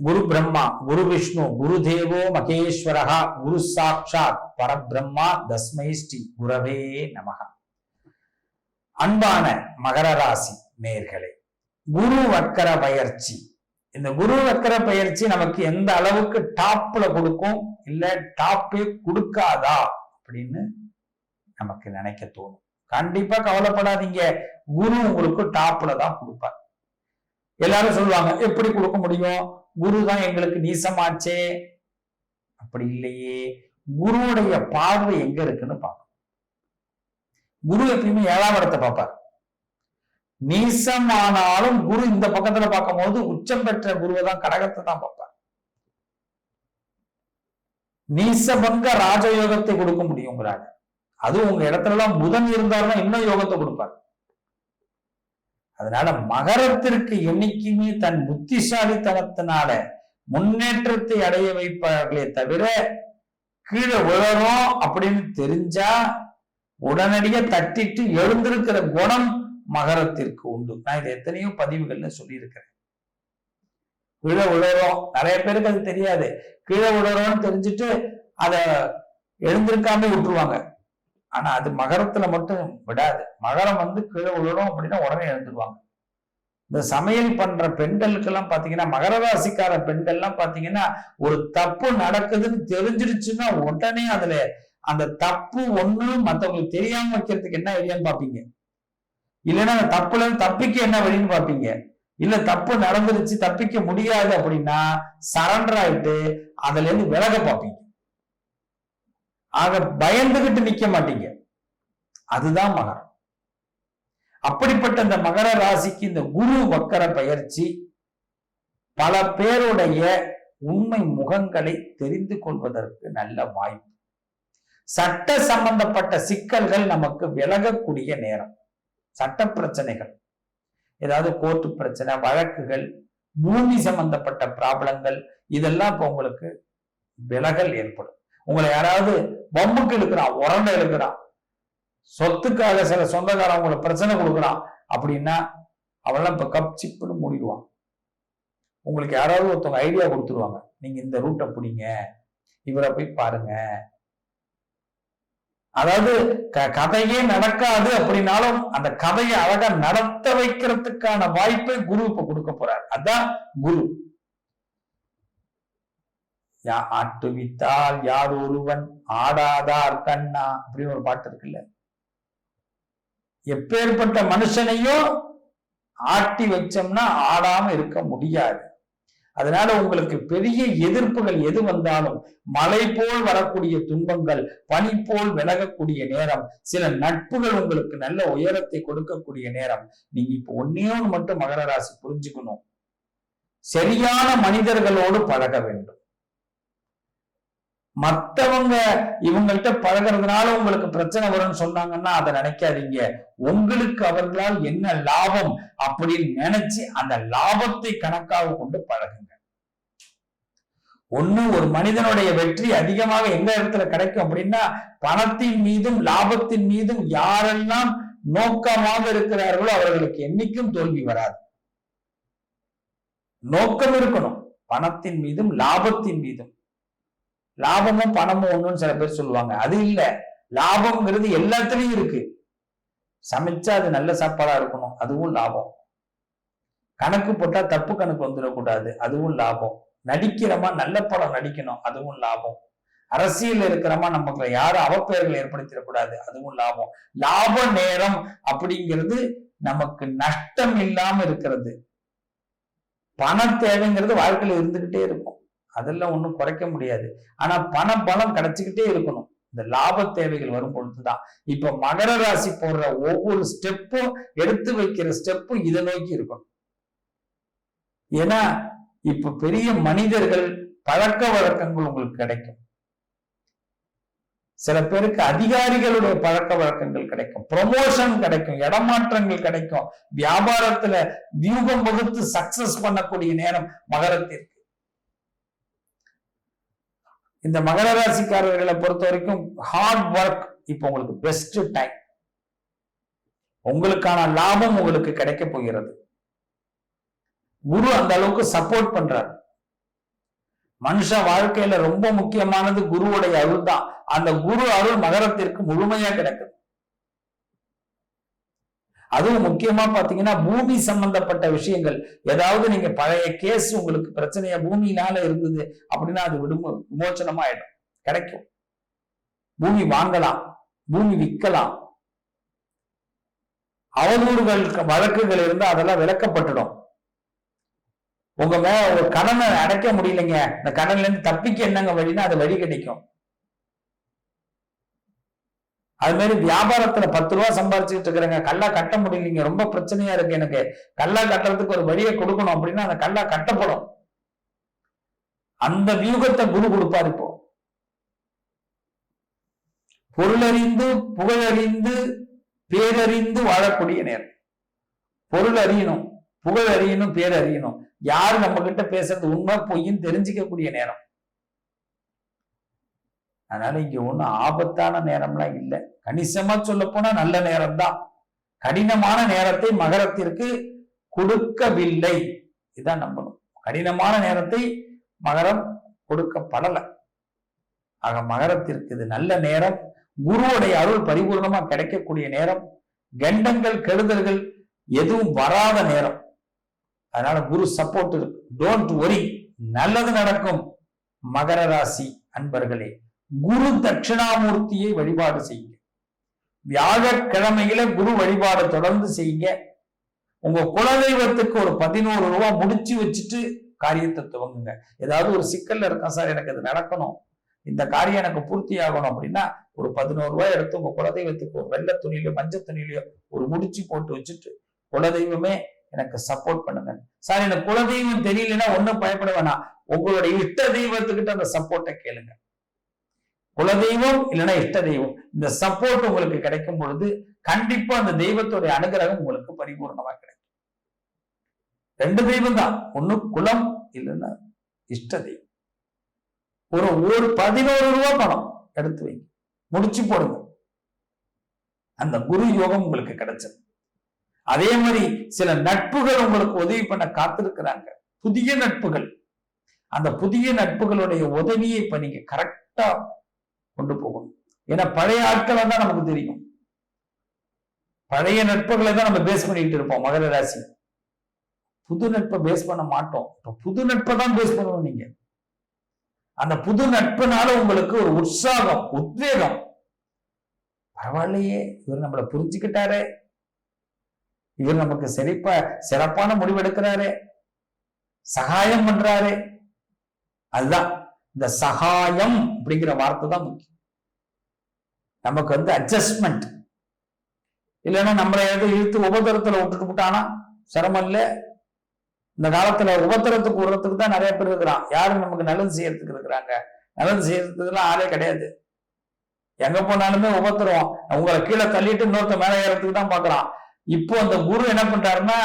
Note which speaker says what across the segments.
Speaker 1: குரு பிரம்மா குரு விஷ்ணு குரு தேவோ மகேஸ்வரஹா குரு சாட்சாத் பரபிரம்மா தஸ்மை ஸ்ரீ குரவே நமக அன்பான மகர ராசி நேர்களே குரு வக்கர பயிற்சி. இந்த குரு வக்கர பயிற்சி நமக்கு எந்த அளவுக்கு டாப்ல கொடுக்கும் இல்ல டாப்பே கொடுக்காதா அப்படின்னு நமக்கு நினைக்க தோணும். கண்டிப்பா கவலைப்படாதீங்க. குரு உங்களுக்கு டாப்ல தான் கொடுப்பார். எல்லாரும் சொல்லுவாங்க எப்படி கொடுக்க முடியும்? குரு தான் எங்களுக்கு நீசமாச்சே. அப்படி இல்லையே. குருவுடைய பார்வை எங்க இருக்குன்னு பார்க்கணும் குரு எப்பயுமே ஏழாம் இடத்தை பார்ப்பார். நீசமானாலும் குரு இந்த பக்கத்துல பார்க்கும்போது உச்சம் பெற்ற குருவை தான் கடகத்தை தான் பார்ப்பார். நீசபங்க ராஜயோகத்தை கொடுக்க முடியுங்கிறாங்க அது உங்க இடத்துல எல்லாம் புதன் இருந்தாருன்னா இன்னும் யோகத்தை கொடுப்பாரு. அதனால மகரத்திற்கு என்னைக்குமே தன் புத்திசாலித்தனத்தினால முன்னேற்றத்தை அடைய வைப்பார்களே தவிர கீழே விழறோம் அப்படின்னு தெரிஞ்சா உடனடியா தட்டிட்டு எழுந்திருக்கிற குணம் மகரத்திற்கு உண்டு. நான் இது எத்தனையோ பதிவுகள்ல சொல்லியிருக்கிறேன். கீழே விழுறோம். நிறைய பேருக்கு அது தெரியாது. கீழே விழுறோம்னு தெரிஞ்சுட்டு அதை எழுந்திருக்காம விட்டுருவாங்க. ஆனா அது மகரத்துல மட்டும் விடாது. மகரம் வந்து கீழே விழுறோம் அப்படின்னா உடனே எழுந்துருவாங்க. இந்த சமையல் பண்ற பெண்களுக்கெல்லாம் பாத்தீங்கன்னா மகர ராசிக்கார பெண்கள்லாம் பாத்தீங்கன்னா ஒரு தப்பு நடக்குதுன்னு தெரிஞ்சிருச்சுன்னா உடனே அதுல அந்த தப்பு ஒண்ணு மத்தவங்களுக்கு தெரியாம வைக்கிறதுக்கு என்ன வழியான்னு பாப்பீங்க? இல்லைன்னா அந்த தப்புல இருந்து தப்பிக்க என்ன வழின்னு பாப்பீங்க? இல்ல தப்பு நடந்துருச்சு தப்பிக்க முடியாது அப்படின்னா சரண்டர் ஆயிட்டு அதுல இருந்து விலக பார்ப்பீங்க ஆக பயந்துகிட்டு நிக்க மாட்டீங்க. அதுதான் மகரம். அப்படிப்பட்ட இந்த மகர ராசிக்கு இந்த குரு வக்கர பயிற்சி பல பேருடைய உண்மை முகங்களை தெரிந்து கொள்வதற்கு நல்ல வாய்ப்பு. சட்ட சம்பந்தப்பட்ட சிக்கல்கள் நமக்கு விலகக்கூடிய நேரம். சட்ட பிரச்சனைகள். ஏதாவது கோர்ட்டு பிரச்சனை வழக்குகள் பூமி சம்பந்தப்பட்ட ப்ராப்ளங்கள் இதெல்லாம் இப்போ உங்களுக்கு விலகல் ஏற்படும். உங்களை யாராவது பொம்முக்கு இழுக்கிறான் உரண்ட இழுக்கிறான். சொத்துக்காக சில சொந்தக்காரன் உங்களை பிரச்சனை கொடுக்குறான் அப்படின்னா அவெல்லாம் இப்ப கப் சிப்புன்னு மூடிடுவான். உங்களுக்கு யாராவது ஒருத்தவங்க ஐடியா கொடுத்துருவாங்க. நீங்க இந்த ரூட்டை பிடிங்க இவரை போய் பாருங்க. அதாவது க- கதையே நடக்காது அப்படின்னாலும் அந்த கதையை அழகா நடத்த வைக்கிறதுக்கான வாய்ப்பை குரு இப்ப கொடுக்க போறார். அதான் குரு. யா ஆட்டுவித்தால் யார் ஒருவன் ஆடாதார் கண்ணா அப்படின்னு ஒரு பாட்டு இருக்குல்ல. எப்பேற்பட்ட மனுஷனையும் ஆட்டி வச்சோம்னா ஆடாம இருக்க முடியாது. அதனால உங்களுக்கு பெரிய எதிர்ப்புகள் எது வந்தாலும் மலை போல் வரக்கூடிய துன்பங்கள் பனி போல் விலகக்கூடிய நேரம் சில நட்புகள் உங்களுக்கு நல்ல உயரத்தை கொடுக்கக்கூடிய நேரம். நீங்க இப்ப ஒன்னே மட்டும் மகர ராசி புரிஞ்சுக்கணும். சரியான மனிதர்களோடு பழக வேண்டும். மத்தவங்க இவங்கள்ட்ட பழகுறதுனால உங்களுக்கு பிரச்சனை வரும்னு சொன்னாங்கன்னா அதை நினைக்காதீங்க. உங்களுக்கு அவர்களால் என்ன லாபம் அப்படின்னு நினைச்சு அந்த லாபத்தை கணக்காக கொண்டு பழகுங்க. ஒண்ணு ஒரு மனிதனுடைய வெற்றி அதிகமாக எந்த இடத்துல கிடைக்கும் அப்படின்னா பணத்தின் மீதும் லாபத்தின் மீதும் யாரெல்லாம் நோக்கமாக இருக்கிறார்களோ அவர்களுக்கு என்னைக்கும் தோல்வி வராது. நோக்கம் இருக்கணும். பணத்தின் மீதும் லாபத்தின் மீதும். லாபமும் பணமும் ஒண்ணுன்னு சில பேர் சொல்லுவாங்க. அது இல்ல. லாபம்ங்கிறது எல்லாத்துலயும் இருக்கு. சமைச்சா அது நல்ல சாப்பாடா இருக்கணும். அதுவும் லாபம். கணக்கு போட்டா தப்பு கணக்கு வந்துடக்கூடாது. அதுவும் லாபம். நடிக்கிறோமா? நல்ல படம் நடிக்கணும். அதுவும் லாபம். அரசியல் இருக்கிறமா? நமக்கு யாரும் அவப்பெயர்கள் ஏற்படுத்திடக்கூடாது. அதுவும் லாபம். லாப நேரம் அப்படிங்கிறது நமக்கு நஷ்டம் இல்லாம இருக்கிறது. பண தேவைங்கிறது வாழ்க்கையில இருந்துகிட்டே இருக்கும். அதெல்லாம் ஒன்றும் குறைக்க முடியாது. ஆனா பண பலம் கிடைச்சுக்கிட்டே இருக்கணும். இந்த லாப தேவைகள் வரும் பொழுதுதான். இப்ப மகர ராசி போடுற ஒவ்வொரு ஸ்டெப்பும் எடுத்து வைக்கிற ஸ்டெப்பும் இதை நோக்கி இருக்கணும். ஏன்னா இப்ப பெரிய மனிதர்கள் பழக்க வழக்கங்கள் உங்களுக்கு கிடைக்கும். சில பேருக்கு அதிகாரிகளுடைய பழக்க வழக்கங்கள் கிடைக்கும். ப்ரொமோஷன் கிடைக்கும் இடமாற்றங்கள் கிடைக்கும். வியாபாரத்துல வியூகம் வகுத்து சக்சஸ் பண்ணக்கூடிய நேரம் மகரத்திற்கு. இந்த மகர ராசிக்காரர்களை பொறுத்த வரைக்கும் ஹார்ட் ஒர்க் இப்போ உங்களுக்கு பெஸ்ட் டைம் உங்களுக்கான லாபம் உங்களுக்கு கிடைக்க போகிறது. குரு அந்த அளவுக்கு சப்போர்ட் பண்றார். மனுஷ வாழ்க்கையில ரொம்ப முக்கியமானது குருவுடைய அருள் தான். அந்த குரு அருள் மகரத்திற்கு முழுமையா கிடைக்குது. அதுவும் முக்கியமா பாத்தீங்கன்னா பூமி சம்பந்தப்பட்ட விஷயங்கள். ஏதாவது நீங்க பழைய கேஸ் உங்களுக்கு பிரச்சனையா பூமியினால இருந்தது அப்படின்னா அது விடுமோ விமோச்சனமா ஆயிடும் கிடைக்கும். பூமி வாங்கலாம். பூமி விற்கலாம். அவதூறுகள் வழக்குகள் இருந்து அதெல்லாம் விளக்கப்பட்டுடும் உங்க மே ஒரு கடனை அடைக்க முடியலைங்க. இந்த கடன்ல இருந்து தப்பிக்க என்னங்க வழின்னா அது வழி கிடைக்கும். அது மாதிரி வியாபாரத்துல பத்து ரூபா சம்பாரிச்சுட்டு இருக்கிறேங்க. கல்லா கட்ட முடியலைங்க ரொம்ப பிரச்சனையா இருக்கு எனக்கு. கல்லா கட்டுறதுக்கு ஒரு வழியை கொடுக்கணும் அப்படின்னா அந்த கல்லா கட்டப்படும். அந்த வியூகத்தை குரு கொடுப்பாரு இப்போ. பொருளறிந்து புகழறிந்து பேரறிந்து வாழக்கூடிய நேரம். பொருள் அறியணும் புகழ் அறியணும் பேரறியணும். யார் யாரு நம்ம கிட்ட பேசுறது உண்மை பொய்யும் தெரிஞ்சுக்கக்கூடிய நேரம். அதனால இங்க ஒன்றும் ஆபத்தான நேரம்லாம் இல்லை. கணிசமா சொல்ல போனா நல்ல நேரம் தான் கடினமான நேரத்தை மகரத்திற்கு கொடுக்கவில்லை. இதான் நம்பணும். கடினமான நேரத்தை மகரம் கொடுக்கப்படலை. ஆக மகரத்திற்கு இது நல்ல நேரம். குருவுடைய அருள் பரிபூர்ணமா கிடைக்கக்கூடிய நேரம். கண்டங்கள் கெடுதல்கள் எதுவும் வராத நேரம். அதனால குரு சப்போர்ட் டோன்ட் ஒரி நல்லது நடக்கும். மகர ராசி அன்பர்களே. குரு தட்சிணாமூர்த்தியை வழிபாடு செய்யுங்க. வியாழக்கிழமையில குரு வழிபாடு தொடர்ந்து செய்யுங்க. உங்க குலதெய்வத்துக்கு ஒரு பதினோரு ரூபா முடிச்சு வச்சுட்டு காரியத்தை துவங்குங்க. ஏதாவது ஒரு சிக்கல்ல இருக்கா சார்? எனக்கு அது நடக்கணும். இந்த காரியம் எனக்கு பூர்த்தி ஆகணும் அப்படின்னா ஒரு பதினோரு ரூபாய் எடுத்து உங்க குலதெய்வத்துக்கு ஒரு வெள்ளை துணியிலயோ மஞ்சள் துணியிலயோ ஒரு முடிச்சு போட்டு வச்சுட்டு குலதெய்வமே எனக்கு சப்போர்ட் பண்ணுங்க. சார் எனக்கு குலதெய்வம் தெரியலன்னா ஒன்னும் பயப்பட வேணாம். உங்களுடைய இஷ்ட தெய்வத்துக்கிட்ட அந்த சப்போர்ட்டை கேளுங்க. குலதெய்வம் இல்லைன்னா இஷ்ட தெய்வம். இந்த சப்போர்ட் உங்களுக்கு கிடைக்கும் பொழுது கண்டிப்பா அந்த தெய்வத்துடைய அனுகிரகம் உங்களுக்கு பரிபூர்ணமா கிடைக்கும். ரெண்டு தெய்வம் தான். ஒண்ணு குலம் இல்லைன்னா இஷ்ட தெய்வம். ஒரு ஒரு பதினோரு ரூபா பணம் எடுத்து வைங்க. முடிச்சு போடுங்க. அந்த குரு யோகம் உங்களுக்கு கிடைச்சது. அதே மாதிரி சில நட்புகள் உங்களுக்கு உதவி பண்ண காத்திருக்கிறாங்க. புதிய நட்புகள். அந்த புதிய நட்புகளுடைய உதவியை இப்ப நீங்க கரெக்டா கொண்டு போகணும். ஏன்னா பழைய ஆட்களை தான் நமக்கு தெரியும். பழைய நட்புகளை தான் நம்ம பேஸ் பண்ணிக்கிட்டு இருப்போம் மகர ராசி. புது நட்பை பேஸ் பண்ண மாட்டோம். இப்போ புது நட்பை தான் பேஸ் பண்ணணும் நீங்க. அந்த புது நட்புனால உங்களுக்கு ஒரு உற்சாகம் உத்வேகம். பரவாயில்லையே இவர் நம்மளை புரிஞ்சுக்கிட்டாரே. இவர் நமக்கு சிறப்பா சிறப்பான முடிவு எடுக்கிறாரு. சகாயம் பண்றாரு. அதுதான். இந்த சகாயம் அப்படிங்கிற வார்த்தை தான் முக்கியம். நமக்கு வந்து அட்ஜஸ்ட்மெண்ட் இல்லைன்னா நம்மளை எது இழுத்து உபதரத்துல விட்டுட்டு விட்டானா சிரமம் இல்லை. இந்த காலத்துல உபத்திரத்துக்கு விடுறதுக்கு தான் நிறைய பேர் இருக்கிறான். யாரும் நமக்கு நல்லது செய்யறதுக்கு இருக்கிறாங்க? நல்லது செய்யறதுக்குலாம் ஆளே கிடையாது. எங்க போனாலுமே உபத்திரம் உங்களை கீழே தள்ளிட்டு இன்னொருத்த மேலே ஏறத்துக்கு தான் பாக்குறான் இப்போ அந்த குரு என்ன பண்றாருன்னா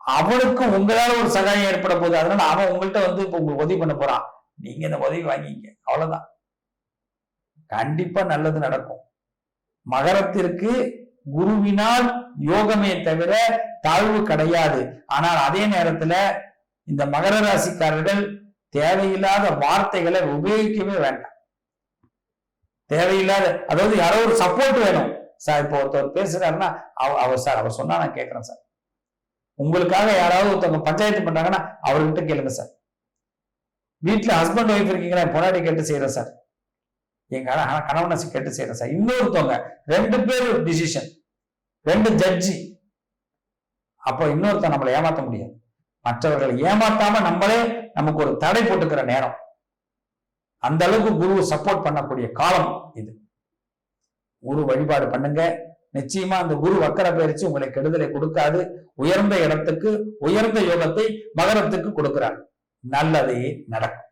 Speaker 1: அவனுக்கு உங்களால ஒரு சகாயம் ஏற்பட போகுது. அதனால அவன் உங்கள்கிட்ட வந்து இப்போ உங்களுக்கு உதவி பண்ண போறான். நீங்க இந்த உதவி வாங்கிங்க அவ்வளவுதான். கண்டிப்பா நல்லது நடக்கும். மகரத்திற்கு குருவினால் யோகமே தவிர தாழ்வு கிடையாது. ஆனால் அதே நேரத்துல இந்த மகர ராசிக்காரர்கள் தேவையில்லாத வார்த்தைகளை உபயோகிக்கவே வேண்டாம். தேவையில்லாத அதாவது யாரோ ஒரு சப்போர்ட் வேணும். சார் இப்போ ஒருத்தர் பேசுறாருன்னா அவர் சார் அவர் சொன்னா நான் கேட்கிறேன் சார். உங்களுக்காக யாராவது ஒருத்தவங்க பஞ்சாயத்து பண்றாங்கன்னா அவர்கிட்ட கேளுங்க சார். வீட்டில் ஹஸ்பண்ட் ஒய்ஃப் இருக்கீங்களா? பொன்னாடி கேட்டு செய்கிறேன் சார் எங்க கணவனை கேட்டு செய்யறேன் சார் இன்னொருத்தவங்க ரெண்டு பேர் டிசிஷன் ரெண்டு ஜட்ஜி அப்போ இன்னொருத்த நம்மளை ஏமாற்ற முடியாது. மற்றவர்களை ஏமாத்தாம நம்மளே நமக்கு ஒரு தடை போட்டுக்கிற நேரம். அந்த அளவுக்கு குரு சப்போர்ட் பண்ணக்கூடிய காலம் இது. குரு வழிபாடு பண்ணுங்க. நிச்சயமா அந்த குரு வக்கர பயிற்சி உங்களை கெடுதலை கொடுக்காது. உயர்ந்த இடத்துக்கு உயர்ந்த யோகத்தை மகரத்துக்கு கொடுக்கிறார். நல்லதே நடக்கும்.